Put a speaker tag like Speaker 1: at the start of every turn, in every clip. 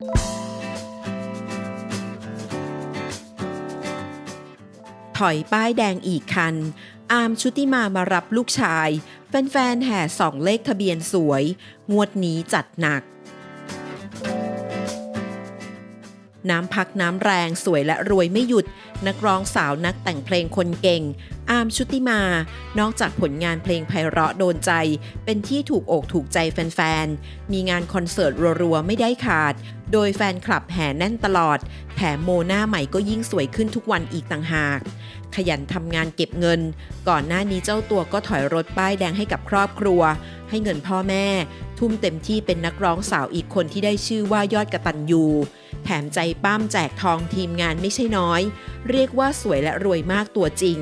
Speaker 1: ถอยป้ายแดงอีกคัน อาร์มชุติมามารับลูกชาย แฟนๆแห่ส่องเลขทะเบียนสวย งวดนี้จัดหนัก น้ำพักน้ำแรงสวยและรวยไม่หยุด นักร้องสาวนักแต่งเพลงคนเก่ง อาร์มชุติมา นอกจากผลงานเพลงไพเราะโดนใจ เป็นที่ถูกอกถูกใจแฟนๆ มีงานคอนเสิร์ตรัวๆ ไม่ได้ขาด โดยแฟนคลับแห่แน่นตลอด แถมโมหน้าใหม่ก็ยิ่งสวยขึ้นทุกวันอีกต่างหาก ขยันทำงานเก็บเงิน ก่อนหน้านี้เจ้าตัวก็ถอยรถป้ายแดงให้กับครอบครัว ให้เงินพ่อแม่ ทุ่มเต็มที่เป็นนักร้องสาวอีกคนที่ได้ชื่อว่ายอดกระตันยู แถมใจป้ามแจกทองทีมงานไม่ใช่น้อย เรียกว่าสวยและรวยมากตัวจริง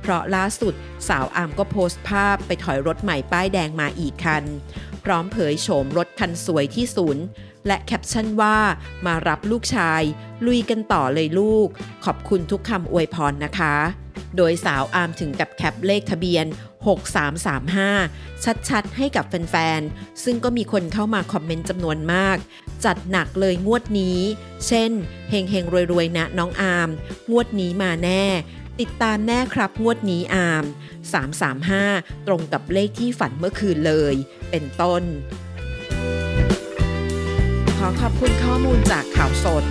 Speaker 1: เพราะล่าสุดสาวอามก็โพสต์ภาพไปถอยรถใหม่ป้ายแดงมาอีกคัน พร้อมเผยโฉมรถคันสวยที่ศูนย์และแคปชั่นว่ามารับลูกชาย ลุยกันต่อเลยลูก ขอบคุณทุกคำอวยพรนะคะ โดยสาวอาร์มถึงกับแคปเลขทะเบียน 6335 ชัดๆ ให้กับแฟนๆ ซึ่งก็มีคนเข้ามาคอมเมนต์จำนวนมาก จัดหนักเลยงวดนี้ เช่น เฮงเฮงๆรวยๆ นะน้องอาร์ม งวดนี้มาแน่ ติดตามแน่ครับงวดนี้อาร์ม 335 ตรงกับเลขที่ฝันเมื่อคืนเลย เป็นต้น ขอขอบคุณข้อมูลจากข่าวสด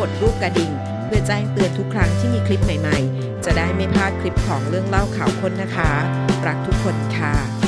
Speaker 1: กดรูปกระดิ่ง เพื่อแจ้งเตือนทุกครั้งที่มีคลิปใหม่ๆ จะได้ไม่พลาดคลิปของเรื่องเล่าข่าวค้นนะคะ รักทุกคนค่ะ